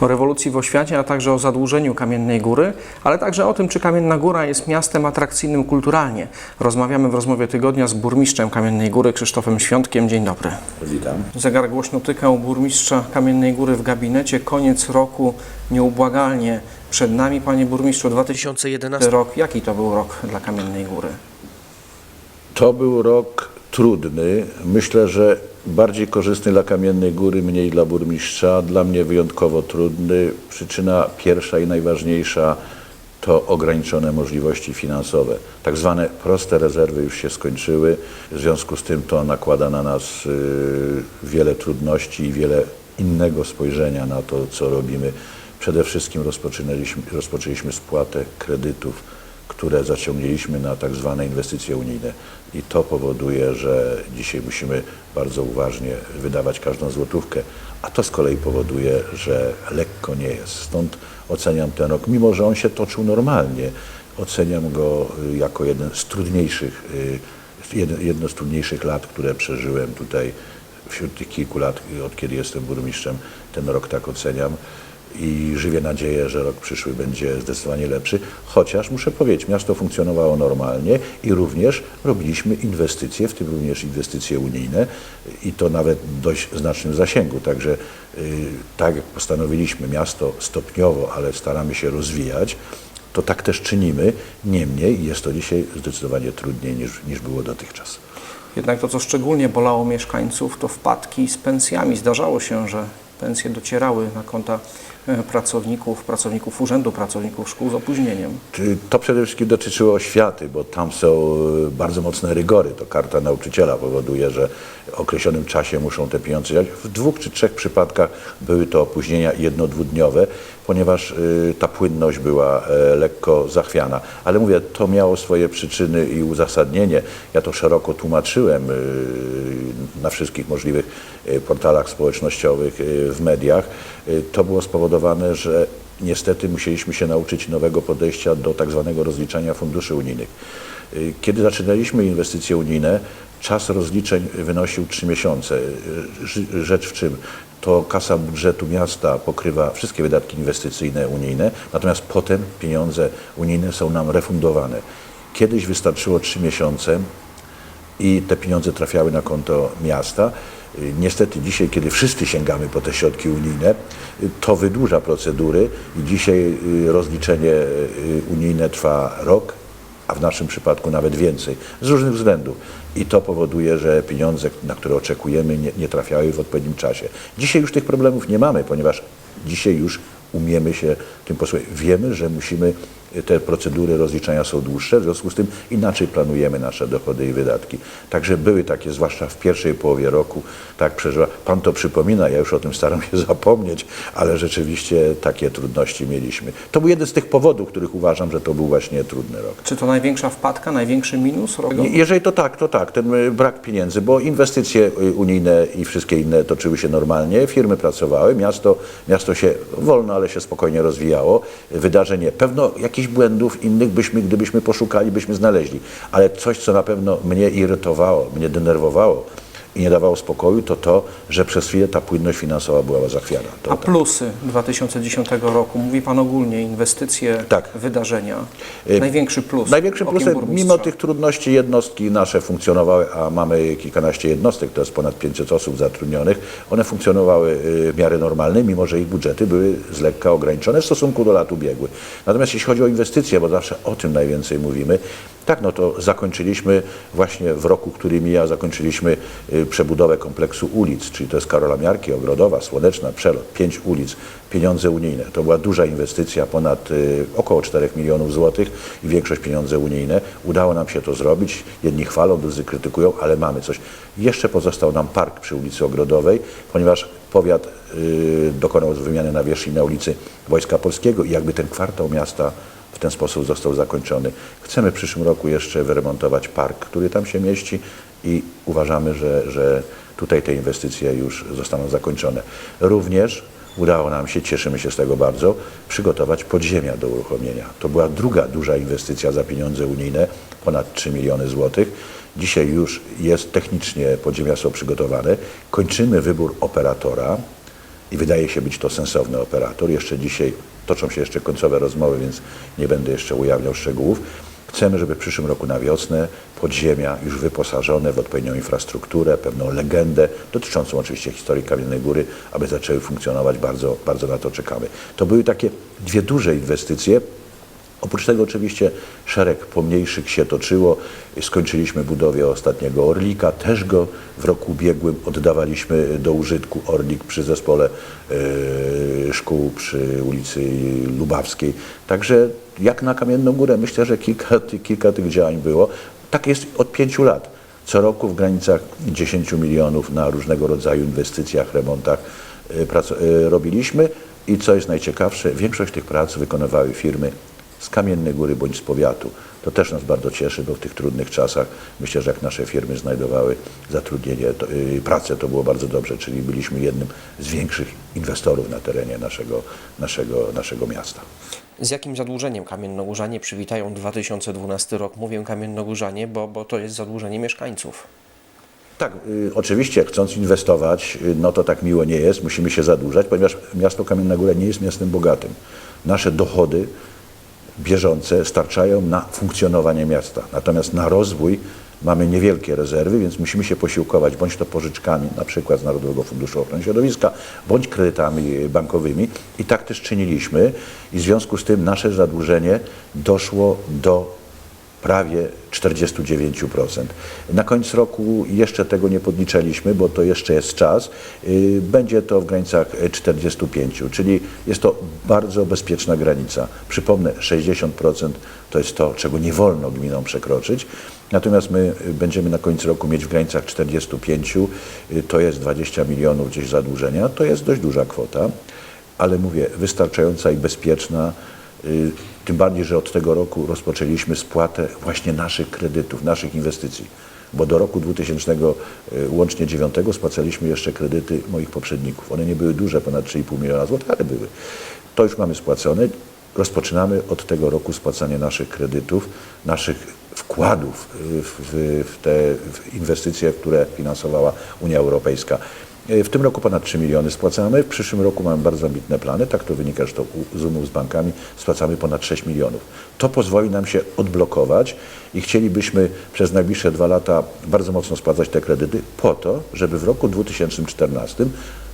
o rewolucji w oświacie, a także o zadłużeniu Kamiennej Góry, ale także o tym, czy Kamienna Góra jest miastem atrakcyjnym kulturalnie. Rozmawiamy w rozmowie tygodnia z burmistrzem Kamiennej Góry Krzysztofem Świątkiem. Dzień dobry. Witam. Zegar głośno tyka u burmistrza Kamiennej Góry w gabinecie. Koniec roku nieubłagalnie przed nami, panie burmistrzu. 2011 rok. Jaki to był rok dla Kamiennej Góry? To był rok trudny. Myślę, że bardziej korzystny dla Kamiennej Góry, mniej dla burmistrza. Dla mnie wyjątkowo trudny. Przyczyna pierwsza i najważniejsza to ograniczone możliwości finansowe. Tak zwane proste rezerwy już się skończyły. W związku z tym to nakłada na nas y, wiele trudności i wiele innego spojrzenia na to, co robimy. Przede wszystkim rozpoczynaliśmy, rozpoczęliśmy spłatę kredytów które zaciągnęliśmy na tak zwane inwestycje unijne. I to powoduje, że dzisiaj musimy bardzo uważnie wydawać każdą złotówkę, a to z kolei powoduje, że lekko nie jest. Stąd oceniam ten rok, mimo że on się toczył normalnie, oceniam go y, jako jeden z trudniejszych, y, jedno z trudniejszych lat, które przeżyłem tutaj wśród tych kilku lat, y, od kiedy jestem burmistrzem. Ten rok tak oceniam i żywię nadzieję, że rok przyszły będzie zdecydowanie lepszy, chociaż muszę powiedzieć, miasto funkcjonowało normalnie i również robiliśmy inwestycje, w tym również inwestycje unijne i to nawet w dość znacznym zasięgu, także y, tak jak postanowiliśmy miasto stopniowo, ale staramy się rozwijać, to tak też czynimy, niemniej jest to dzisiaj zdecydowanie trudniej niż, niż było dotychczas. Jednak to, co szczególnie bolało mieszkańców, to wpadki z pensjami. Zdarzało się, że pensje docierały na konta pracowników, pracowników urzędu, pracowników szkół z opóźnieniem. To przede wszystkim dotyczyło oświaty, bo tam są e, bardzo mocne rygory. To karta nauczyciela powoduje, że w określonym czasie muszą te pieniądze dać. W dwóch czy trzech przypadkach były to opóźnienia jedno-dwudniowe, ponieważ y, ta płynność była e, lekko zachwiana. Ale mówię, to miało swoje przyczyny i uzasadnienie. Ja to szeroko tłumaczyłem na wszystkich możliwych portalach społecznościowych, w mediach. To było spowodowane, że niestety musieliśmy się nauczyć nowego podejścia do tak zwanego rozliczania funduszy unijnych. Y, Kiedy zaczynaliśmy inwestycje unijne, czas rozliczeń wynosił 3 miesiące. Y, Rzecz w czym to kasa budżetu miasta pokrywa wszystkie wydatki inwestycyjne unijne, natomiast potem pieniądze unijne są nam refundowane. Kiedyś wystarczyło 3 miesiące i te pieniądze trafiały na konto miasta. Niestety dzisiaj, kiedy wszyscy sięgamy po te środki unijne, to wydłuża procedury i dzisiaj y, rozliczenie y, unijne trwa rok, a w naszym przypadku nawet więcej, z różnych względów. I to powoduje, że pieniądze, na które oczekujemy, nie, nie trafiały w odpowiednim czasie. Dzisiaj już tych problemów nie mamy, ponieważ dzisiaj już umiemy się tym posługiwać. Wiemy, że musimy, te procedury rozliczania są dłuższe, w związku z tym inaczej planujemy nasze dochody i wydatki. Także były takie, zwłaszcza w pierwszej połowie roku, tak przeżywa. Pan to przypomina, ja już o tym staram się zapomnieć, ale rzeczywiście takie trudności mieliśmy. To był jeden z tych powodów, których uważam, że to był właśnie trudny rok. Czy to największa wpadka, największy minus roku? Je- Jeżeli to tak, to tak, ten y, brak pieniędzy, bo inwestycje y, unijne i wszystkie inne toczyły się normalnie, firmy pracowały, miasto, miasto się wolno, ale się spokojnie rozwijało, wydarzenie, pewno jakichś błędów innych byśmy, gdybyśmy poszukali, byśmy znaleźli, ale coś, co na pewno mnie irytowało, mnie denerwowało i nie dawało spokoju, to to, że przez chwilę ta płynność finansowa była zachwiana. To A tak. plusy 2010 roku? Mówi Pan ogólnie, inwestycje, Tak. wydarzenia. Y, Największy plus. Największym plusem, mimo tych trudności, jednostki nasze funkcjonowały, a mamy kilkanaście jednostek, to jest ponad 500 osób zatrudnionych, one funkcjonowały y, w miarę normalnie, mimo że ich budżety były z lekka ograniczone w stosunku do lat ubiegłych. Natomiast jeśli chodzi o inwestycje, bo zawsze o tym najwięcej mówimy, tak, no to zakończyliśmy właśnie w roku, który mija, zakończyliśmy y, przebudowę kompleksu ulic, czyli to jest Karola Miarki, Ogrodowa, Słoneczna, Przelot, pięć ulic, pieniądze unijne. To była duża inwestycja, ponad y, około 4 milionów złotych i większość pieniądze unijne. Udało nam się to zrobić. Jedni chwalą, drudzy krytykują, ale mamy coś. Jeszcze pozostał nam park przy ulicy Ogrodowej, ponieważ powiat y, dokonał wymiany nawierzchni na ulicy Wojska Polskiego i jakby ten kwartał miasta w ten sposób został zakończony. Chcemy w przyszłym roku jeszcze wyremontować park, który tam się mieści i uważamy, że, że tutaj te inwestycje już zostaną zakończone. Również udało nam się, cieszymy się z tego bardzo, przygotować podziemia do uruchomienia. To była druga duża inwestycja za pieniądze unijne, ponad 3 miliony złotych. Dzisiaj już jest technicznie, podziemia są przygotowane. Kończymy wybór operatora i wydaje się być to sensowny operator. Jeszcze dzisiaj toczą się jeszcze końcowe rozmowy, więc nie będę jeszcze ujawniał szczegółów. Chcemy, żeby w przyszłym roku na wiosnę podziemia już wyposażone w odpowiednią infrastrukturę, pewną legendę dotyczącą oczywiście historii Kamiennej Góry, aby zaczęły funkcjonować. Bardzo, bardzo na to czekamy. To były takie dwie duże inwestycje. Oprócz tego oczywiście szereg pomniejszych się toczyło. Skończyliśmy budowę ostatniego Orlika. Też go w roku ubiegłym oddawaliśmy do użytku Orlik przy zespole e, szkół przy ulicy Lubawskiej. Także jak na Kamienną Górę myślę, że kilka, kilka tych działań było. Tak jest od pięciu lat. Co roku w granicach 10 milionów na różnego rodzaju inwestycjach, remontach prac, e, robiliśmy. I co jest najciekawsze, większość tych prac wykonywały firmy z Kamiennej Góry bądź z powiatu. To też nas bardzo cieszy, bo w tych trudnych czasach myślę, że jak nasze firmy znajdowały zatrudnienie, to, yy, pracę, to było bardzo dobrze, czyli byliśmy jednym z większych inwestorów na terenie naszego, naszego, naszego miasta. Z jakim zadłużeniem kamiennogórzanie przywitają 2012 rok? Mówię kamiennogórzanie, bo, bo to jest zadłużenie mieszkańców. Tak, y, oczywiście chcąc inwestować, y, no to tak miło nie jest, musimy się zadłużać, ponieważ miasto Kamienna Góra nie jest miastem bogatym. Nasze dochody bieżące starczają na funkcjonowanie miasta, natomiast na rozwój mamy niewielkie rezerwy, więc musimy się posiłkować bądź to pożyczkami, na przykład z Narodowego Funduszu Ochrony Środowiska, bądź kredytami y, bankowymi i tak też czyniliśmy i w związku z tym nasze zadłużenie doszło do prawie 49%. Na koniec roku jeszcze tego nie podliczaliśmy, bo to jeszcze jest czas. Yy, Będzie to w granicach 45, czyli jest to bardzo bezpieczna granica. Przypomnę, 60% to jest to, czego nie wolno gminom przekroczyć. Natomiast my będziemy na koniec roku mieć w granicach 45, y, to jest 20 milionów gdzieś zadłużenia, to jest dość duża kwota, ale mówię, wystarczająca i bezpieczna. Y, Tym bardziej, że od tego roku rozpoczęliśmy spłatę właśnie naszych kredytów, naszych inwestycji. Bo do roku 2000, y, łącznie 9, spłacaliśmy jeszcze kredyty moich poprzedników. One nie były duże, ponad 3,5 miliona złotych, ale były. To już mamy spłacone. Rozpoczynamy od tego roku spłacanie naszych kredytów, naszych wkładów w, w, te w inwestycje, które finansowała Unia Europejska. W tym roku ponad 3 miliony spłacamy, w przyszłym roku mamy bardzo ambitne plany, tak to wynika z umów z bankami, spłacamy ponad 6 milionów. To pozwoli nam się odblokować i chcielibyśmy przez najbliższe dwa lata bardzo mocno spłacać te kredyty po to, żeby w roku 2014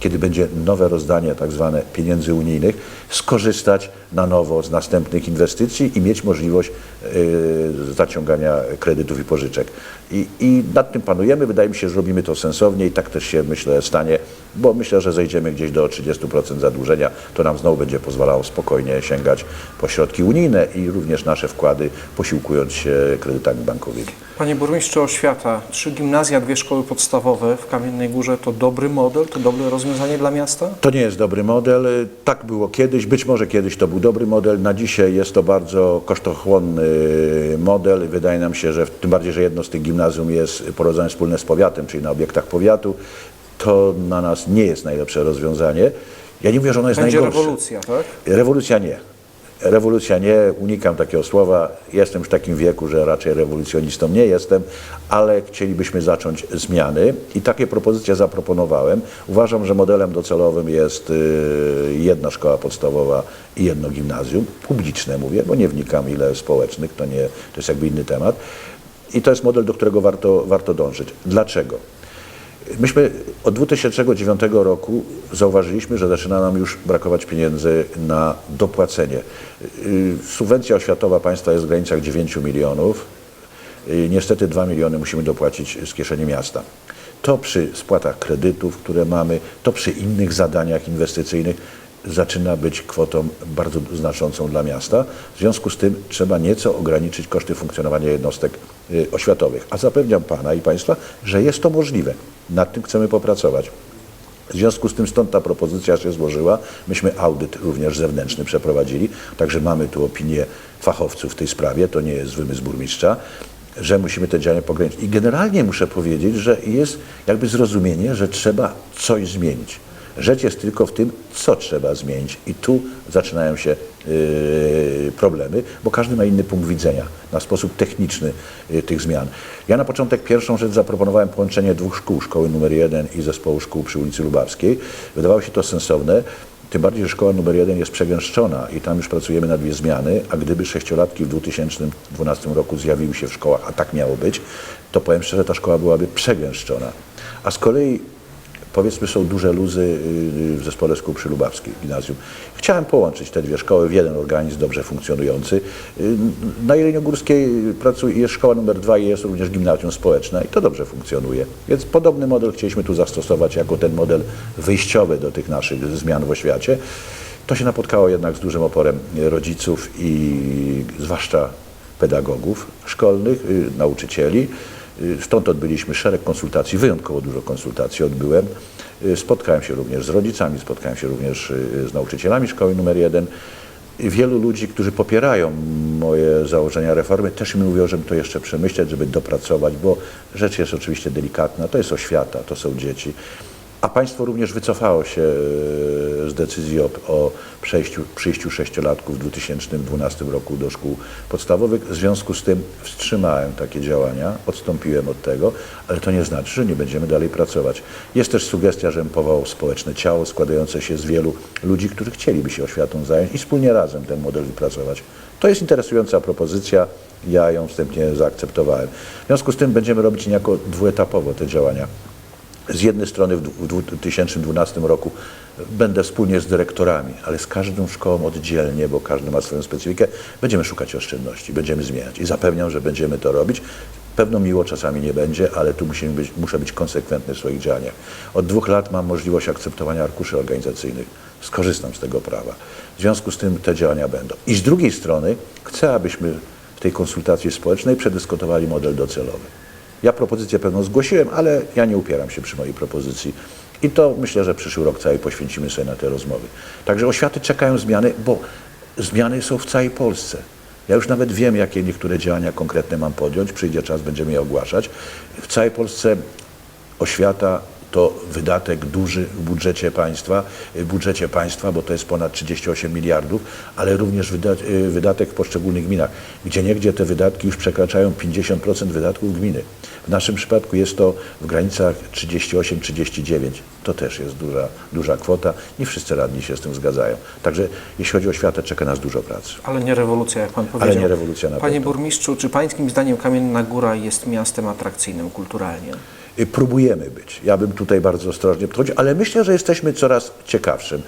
kiedy będzie nowe rozdanie tak zwane pieniędzy unijnych, skorzystać na nowo z następnych inwestycji i mieć możliwość y, zaciągania kredytów i pożyczek. I, I nad tym panujemy. Wydaje mi się, że robimy to sensownie i tak też się myślę stanie, bo myślę, że zejdziemy gdzieś do 30% zadłużenia. To nam znowu będzie pozwalało spokojnie sięgać po środki unijne i również nasze wkłady posiłkując się kredytami bankowymi. Panie burmistrzu oświata, trzy gimnazja, dwie szkoły podstawowe w Kamiennej Górze to dobry model, to dobre rozwiązanie dla miasta? To nie jest dobry model. Tak było kiedyś, być może kiedyś to był dobry model. Na dzisiaj jest to bardzo kosztochłonny model. Wydaje nam się, że tym bardziej, że jedno z tych gimnazjum jest prowadzone wspólne z powiatem, czyli na obiektach powiatu, to na nas nie jest najlepsze rozwiązanie. Ja nie mówię, że ono jest Będzie najgorsze. rewolucja, tak? Rewolucja nie. Rewolucja nie, unikam takiego słowa. Jestem już w takim wieku, że raczej rewolucjonistą nie jestem, ale chcielibyśmy zacząć zmiany i takie propozycje zaproponowałem. Uważam, że modelem docelowym jest y, jedna szkoła podstawowa i jedno gimnazjum, publiczne mówię, bo nie wnikam ile społecznych, to, nie, to jest jakby inny temat. I to jest model, do którego warto, warto dążyć. Dlaczego? Myśmy od 2009 roku zauważyliśmy, że zaczyna nam już brakować pieniędzy na dopłacenie. Yy, Subwencja oświatowa państwa jest w granicach 9 milionów. Yy, Niestety 2 miliony musimy dopłacić z kieszeni miasta. To przy spłatach kredytów, które mamy, to przy innych zadaniach inwestycyjnych zaczyna być kwotą bardzo znaczącą dla miasta. W związku z tym trzeba nieco ograniczyć koszty funkcjonowania jednostek y, oświatowych. A zapewniam Pana i Państwa, że jest to możliwe. Nad tym chcemy popracować. W związku z tym stąd ta propozycja się złożyła. Myśmy audyt również zewnętrzny przeprowadzili, także mamy tu opinię fachowców w tej sprawie, to nie jest wymysł burmistrza, że musimy te działania pograniczyć. I generalnie muszę powiedzieć, że jest jakby zrozumienie, że trzeba coś zmienić. Rzecz jest tylko w tym, co trzeba zmienić. I tu zaczynają się problemy, bo każdy ma inny punkt widzenia na sposób techniczny yy, tych zmian. Ja na początek pierwszą rzecz zaproponowałem połączenie dwóch szkół, szkoły numer jeden i zespołu szkół przy ulicy Lubawskiej. Wydawało się to sensowne. Tym bardziej, że szkoła numer jeden jest przegęszczona i tam już pracujemy na dwie zmiany, a gdyby sześciolatki w 2012 roku zjawiły się w szkołach, a tak miało być, to powiem szczerze, ta szkoła byłaby przegęszczona. A z kolei powiedzmy są duże luzy yy, w zespole szkół przy Lubawskiej Gimnazjum. Chciałem połączyć te dwie szkoły w jeden organizm dobrze funkcjonujący. Yy, Na Jeleniogórskiej pracuje, jest szkoła numer dwa i jest również gimnazjum społeczne i to dobrze funkcjonuje. Więc podobny model chcieliśmy tu zastosować jako ten model wyjściowy do tych naszych zmian w oświacie. To się napotkało jednak z dużym oporem rodziców i zwłaszcza pedagogów szkolnych, y, nauczycieli. Y, Stąd odbyliśmy szereg konsultacji, wyjątkowo dużo konsultacji odbyłem. Y, Spotkałem się również z rodzicami, spotkałem się również y, z nauczycielami szkoły numer jeden. Wielu ludzi, którzy popierają moje założenia reformy, też mi mówią, żeby to jeszcze przemyśleć, żeby dopracować, bo rzecz jest oczywiście delikatna. To jest oświata, to są dzieci. A państwo również wycofało się e, z decyzji o, o przejściu, przyjściu sześciolatków w 2012 roku do szkół podstawowych. W związku z tym wstrzymałem takie działania, odstąpiłem od tego, ale to nie znaczy, że nie będziemy dalej pracować. Jest też sugestia, żebym powołał społeczne ciało składające się z wielu ludzi, którzy chcieliby się oświatą zająć i wspólnie razem ten model wypracować. To jest interesująca propozycja, ja ją wstępnie zaakceptowałem. W związku z tym będziemy robić niejako dwuetapowo te działania. Z jednej strony w dwu- w 2012 roku będę wspólnie z dyrektorami, ale z każdą szkołą oddzielnie, bo każdy ma swoją specyfikę, będziemy szukać oszczędności, będziemy zmieniać i zapewniam, że będziemy to robić. Pewno miło czasami nie będzie, ale tu musimy być, muszę być konsekwentny w swoich działaniach. Od dwóch lat mam możliwość akceptowania arkuszy organizacyjnych. Skorzystam z tego prawa. W związku z tym te działania będą. I z drugiej strony chcę, abyśmy w tej konsultacji społecznej przedyskutowali model docelowy. Ja propozycję pewną zgłosiłem, ale ja nie upieram się przy mojej propozycji. I to myślę, że przyszły rok cały poświęcimy sobie na te rozmowy. Także oświaty czekają zmiany, bo zmiany są w całej Polsce. Ja już nawet wiem, jakie niektóre działania konkretne mam podjąć. Przyjdzie czas, będziemy je ogłaszać. W całej Polsce oświata to wydatek duży w budżecie państwa, w budżecie państwa, bo to jest ponad 38 miliardów, ale również y, wydatek w poszczególnych gminach, gdzie niegdzie te wydatki już przekraczają 50% wydatków gminy. W naszym przypadku jest to w granicach 38-39. To też jest duża, duża kwota. Nie wszyscy radni się z tym zgadzają. Także jeśli chodzi o oświatę, czeka nas dużo pracy. Ale nie rewolucja, jak pan powiedział. nie rewolucja na Panie pewno. burmistrzu, czy pańskim zdaniem Kamienna Góra jest miastem atrakcyjnym kulturalnie? Y, Próbujemy być. Ja bym tutaj bardzo ostrożnie podchodził, ale myślę, że jesteśmy coraz ciekawszym.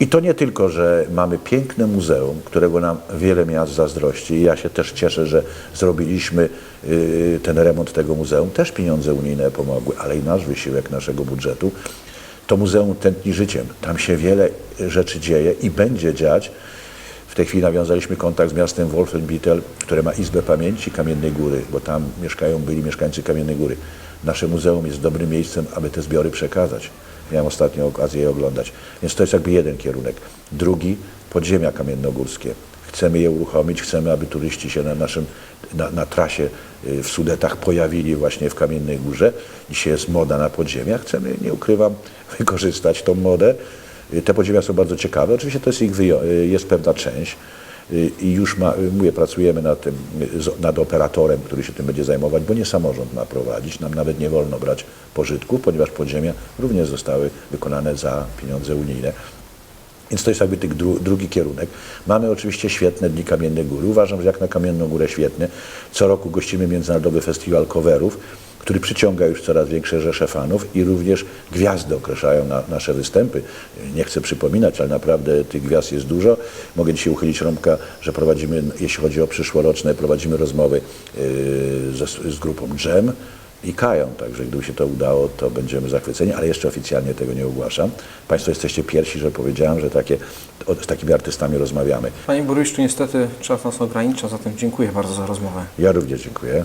I to nie tylko, że mamy piękne muzeum, którego nam wiele miast zazdrości. Ja się też cieszę, że zrobiliśmy y, ten remont tego muzeum. Też pieniądze unijne pomogły, ale i nasz wysiłek naszego budżetu. To muzeum tętni życiem. Tam się wiele rzeczy dzieje i będzie dziać. W tej chwili nawiązaliśmy kontakt z miastem Wolfenbüttel, które ma Izbę Pamięci Kamiennej Góry, bo tam mieszkają byli mieszkańcy Kamiennej Góry. Nasze muzeum jest dobrym miejscem, aby te zbiory przekazać. Miałem ostatnio okazję je oglądać. Więc to jest jakby jeden kierunek. Drugi, podziemia kamiennogórskie. Chcemy je uruchomić, chcemy, aby turyści się na naszym, na, na trasie y, w Sudetach pojawili właśnie w Kamiennej Górze. Dzisiaj jest moda na podziemia. Chcemy, nie ukrywam, wykorzystać tą modę. Y, Te podziemia są bardzo ciekawe. Oczywiście to jest ich y, jest pewna część. Y, I już ma, y, mówię, pracujemy nad tym, y, nad operatorem, który się tym będzie zajmować, bo nie samorząd ma prowadzić. Nam nawet nie wolno brać pożytków, ponieważ podziemia również zostały wykonane za pieniądze unijne. Więc to jest jakby dru, drugi kierunek. Mamy oczywiście świetne Dni Kamiennej Góry. Uważam, że jak na Kamienną Górę świetnie. Co roku gościmy Międzynarodowy Festiwal Coverów, który przyciąga już coraz większe rzesze fanów i również gwiazdy określają na, nasze występy. Nie chcę przypominać, ale naprawdę tych gwiazd jest dużo. Mogę dzisiaj uchylić rąbka, że prowadzimy, jeśli chodzi o przyszłoroczne, prowadzimy rozmowy yy, ze, z grupą Jam i Kają. Także gdyby się to udało, to będziemy zachwyceni, ale jeszcze oficjalnie tego nie ogłaszam. Państwo jesteście pierwsi, że powiedziałem, że takie, o, z takimi artystami rozmawiamy. Panie burmistrzu, niestety czas nas ogranicza, zatem dziękuję bardzo za rozmowę. Ja również dziękuję.